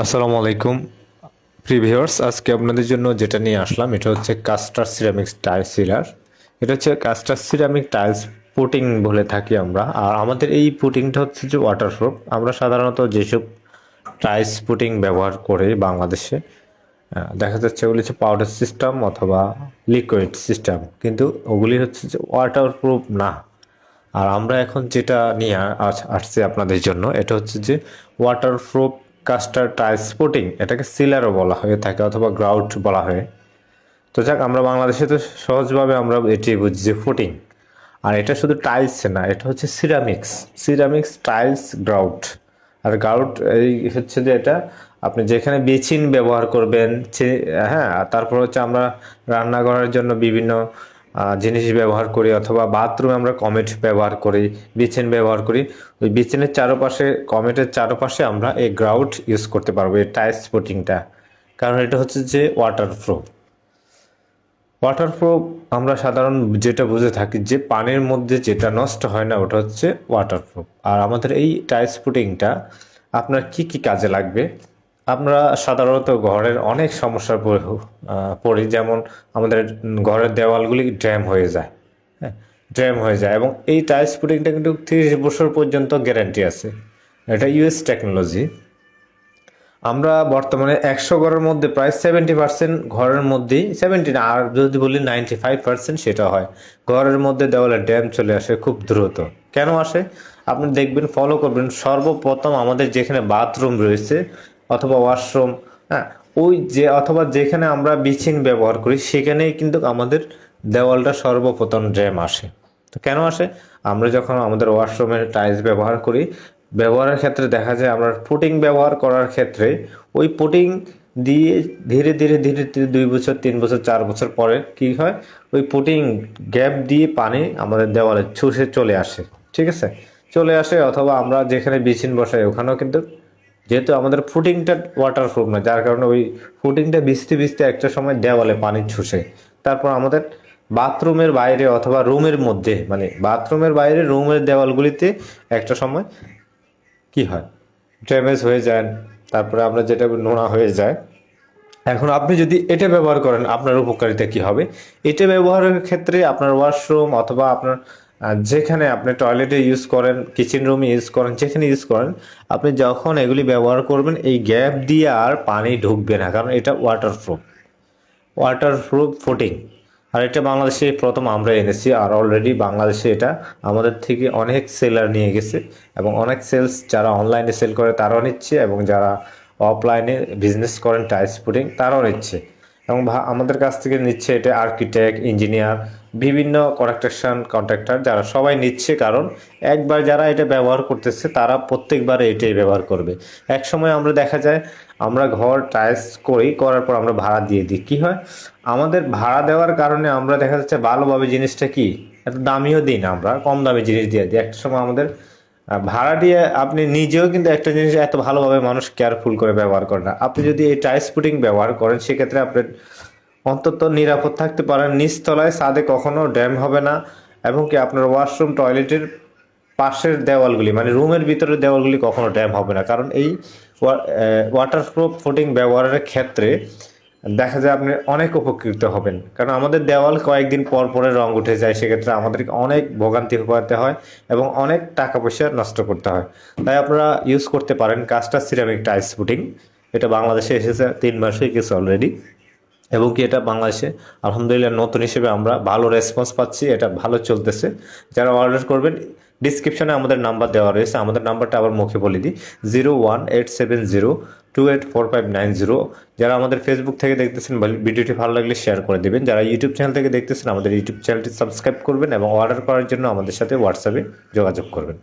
আসসালামু আলাইকুম। প্রিভিউয়ার্স আজকে আপনাদের জন্য যেটা নিয়ে আসলাম, এটা হচ্ছে কাস্টার সিরামিক্স টাইলস সিলার। এটা হচ্ছে কাস্টার সিরামিক টাইলস পুটিং বলে থাকি আমরা। আর আমাদের এই পুটিংটা হচ্ছে যে ওয়াটারপ্রুফ আমরা সাধারণত যেসব টাইলস পুটিং ব্যবহার করি বাংলাদেশে দেখা যাচ্ছে ওগুলি হচ্ছে পাউডার সিস্টেম অথবা লিকুইড সিস্টেম কিন্তু ওগুলি হচ্ছে যে ওয়াটারপ্রুফ না। আর আমরা এখন যেটা নিয়ে আস- আসছি আপনাদের জন্য, এটা হচ্ছে যে ওয়াটারপ্রুফ কাস্টার টাইলস স্পোর্টিং এটাকে সিলারও বলা হয়ে থাকে অথবা গ্রাউট বলা হয়। তো যাক, আমরা বাংলাদেশে তো সহজভাবে আমরা এটি বুঝি যে ফুটিং আর এটা শুধু টাইলস না, এটা হচ্ছে সিরামিক্স সিরামিক্স টাইলস গ্রাউট আর গ্রাউট এই হচ্ছে যে এটা, আপনি যেখানে বেচিন ব্যবহার করবেন হ্যাঁ তারপর হচ্ছে আমরা রান্নাঘরের জন্য বিভিন্ন জিনিস ব্যবহার করি অথবা বাথরুমে আমরা কমেট ব্যবহার করি, বিছেন ব্যবহার করি। ওই বিছেনের চারপাশে, কমেটের চারপাশে আমরা এই গ্রাউট ইউজ করতে পারব, এই টাইলস স্পোর্টিংটা কারণ এটা হচ্ছে যে ওয়াটারপ্রুফ ওয়াটারপ্রুফ আমরা সাধারণ যেটা বুঝে থাকি যে পানির মধ্যে যেটা নষ্ট হয় না, ওটা হচ্ছে ওয়াটার ওয়াটারপ্রুফ আর আমাদের এই টাইলস পুটিংটা আপনার কি কি কাজে লাগবে? আমরা সাধারণত ঘরের অনেক আহ, পড়ি। যেমন আমাদের ঘরের দেওয়ালগুলি ড্যাম হয়ে যায়। হ্যাঁ ড্যাম হয়ে যায় এবং এই টাইলস পুটিংটা কিন্তু তিরিশ বছর পর্যন্ত গ্যারান্টি আছে। এটা ইউএস টেকনোলজি। আমরা বর্তমানে একশো ঘরের মধ্যে প্রায় সেভেন্টি পার্সেন্ট ঘরের মধ্যেই সেভেন্টি না আর যদি বলি নাইনটি ফাইভ পার্সেন্ট সেটা হয়। ঘরের মধ্যে দেওয়ালে ড্যাম চলে আসে খুব দ্রুত। কেন আসে? আপনি দেখবেন ফলো করবেন সর্বপ্রথম আমাদের যেখানে বাথরুম রয়েছে অথবা ওয়াশরুম হ্যাঁ? ওই যে, অথবা যেখানে আমরা বিছিন ব্যবহার করি, সেখানেই কিন্তু আমাদের দেওয়ালটা সর্বপ্রথম ড্যাম আসে। তো কেন আসে? আমরা যখন আমাদের ওয়াশরুমের টাইলস ব্যবহার করি, ব্যবহারের ক্ষেত্রে দেখা যায় আমরা পুটিং ব্যবহার করার ক্ষেত্রে ওই পুটিং দিয়ে ধীরে ধীরে ধীরে ধীরে দুই বছর, তিন বছর, চার বছর পরে কি হয়? ওই পুটিং গ্যাপ দিয়ে পানি আমাদের দেওয়ালে ছুষে চলে আসে। ঠিক আছে? চলে আসে, অথবা আমরা যেখানে বিছিন বসাই, ওখানেও কিন্তু যেহেতু আমাদের ফুটিংটা ওয়াটারপ্রুফ না যার কারণে ওই ফুটিংটা ভিজতে ভিজতে একটা সময় দেওয়ালে পানি ছুষে তারপর আমাদের বাথরুমের বাইরে অথবা রুমের মধ্যে মানে বাথরুমের বাইরে রুমের দেওয়ালগুলিতে একটা সময় কি হয়? ড্যামেজ হয়ে যায়, তারপরে আমরা যেটা নোনা হয়ে যায়। এখন আপনি যদি এটা ব্যবহার করেন, আপনার উপকারিতা কি হবে? এটা ব্যবহারের ক্ষেত্রে আপনার ওয়াশরুম অথবা আপনার যেখানে আপনি টয়লেটে ইউজ করেন কিচেন রুমে ইউজ করেন, যেখানে ইউজ করেন, আপনি যখন এগুলি ব্যবহার করবেন, এই গ্যাপ দিয়ে আর পানি ঢুকবে না, কারণ এটা ওয়াটারপ্রুফ ওয়াটারপ্রুফ ফুটিং আর এটা বাংলাদেশে প্রথম আমরা এনেছি, আর অলরেডি বাংলাদেশে এটা আমাদের থেকে অনেক সেলার নিয়ে গেছে, এবং অনেক সেলস যারা অনলাইনে সেল করে, তারাও নিচ্ছে, এবং যারা অফলাইনে বিজনেস করেন টাইস ফুটিং তারাও নিচ্ছে। এবং আমাদের কাছ থেকে নিচ্ছে এটা আর্কিটেক্ট ইঞ্জিনিয়ার বিভিন্ন কন্ট্রাকশন কন্ট্রাক্টর যারা সবাই নিচ্ছে কারণ একবার যারা এটা ব্যবহার করতেছে তারা প্রত্যেকবার এটাই ব্যবহার করবে। এক সময় আমরা দেখা যায় আমরা ঘর টাইলস করি, করার পর আমরা ভাড়া দিয়ে দিই। কি হয়? আমাদের ভাড়া দেওয়ার কারণে আমরা দেখা যাচ্ছে ভালোভাবে জিনিসটা কি, এত দামিও দিই না আমরা, কম দামে জিনিস দিয়ে দিই। একটা সময় আমাদের ভাড়া দিয়ে আপনি নিজেও কিন্তু একটা জিনিস এত ভালোভাবে মানুষ কেয়ারফুল করে ব্যবহার করে না। আপনি যদি এই টাইলস পুটিং ব্যবহার করেন, সেক্ষেত্রে আপনি অন্তত নিরাপদ থাকতে পারেন। নিচতলায় ছাদে কখনো ড্যাম হবে না এবং কি আপনার ওয়াশরুম টয়লেটের পাশের দেওয়ালগুলি মানে রুমের ভিতরের দেওয়ালগুলি কখনো ড্যাম হবে না। কারণ এই ওয়াটারপ্রুফ ফুটিং ব্যবহারের ক্ষেত্রে দেখা যায় আপনি অনেক উপকৃত হবেন। কারণ আমাদের দেওয়াল কয়েকদিন পর পরে রং উঠে যায়, সেক্ষেত্রে আমাদেরকে অনেক ভোগান্তি পোহাতে হয় এবং অনেক টাকা পয়সা নষ্ট করতে হয়। তাই আপনারা ইউজ করতে পারেন কাস্টার সিরামিক টাইলস ফুটিং এটা বাংলাদেশে এসেছে তিন মাস হয়ে গেছে অলরেডি এবং কি এটা বাংলাদেশে আলহামদুলিল্লাহ নতুন হিসেবে আমরা ভালো রেসপন্স পাচ্ছি, এটা ভালো চলতেছে। যারা অর্ডার করবেন ডিসক্রিপশনে আমাদের নাম্বার দেওয়া রয়েছে। আমাদের নাম্বারটা আবার মুখে বলে দিই। Zero one eight seven zero two eight four five nine zero যারা আমাদের ফেসবুক থেকে দেখতেছেন ভিডিওটি ভালো লাগলে শেয়ার করে দেবেন। যারা ইউটিউব চ্যানেল থেকে দেখতেছেন, আমাদের ইউটিউব চ্যানেলটি সাবস্ক্রাইব করবেন এবং অর্ডার করার জন্য আমাদের সাথে হোয়াটসঅ্যাপে যোগাযোগ করবেন।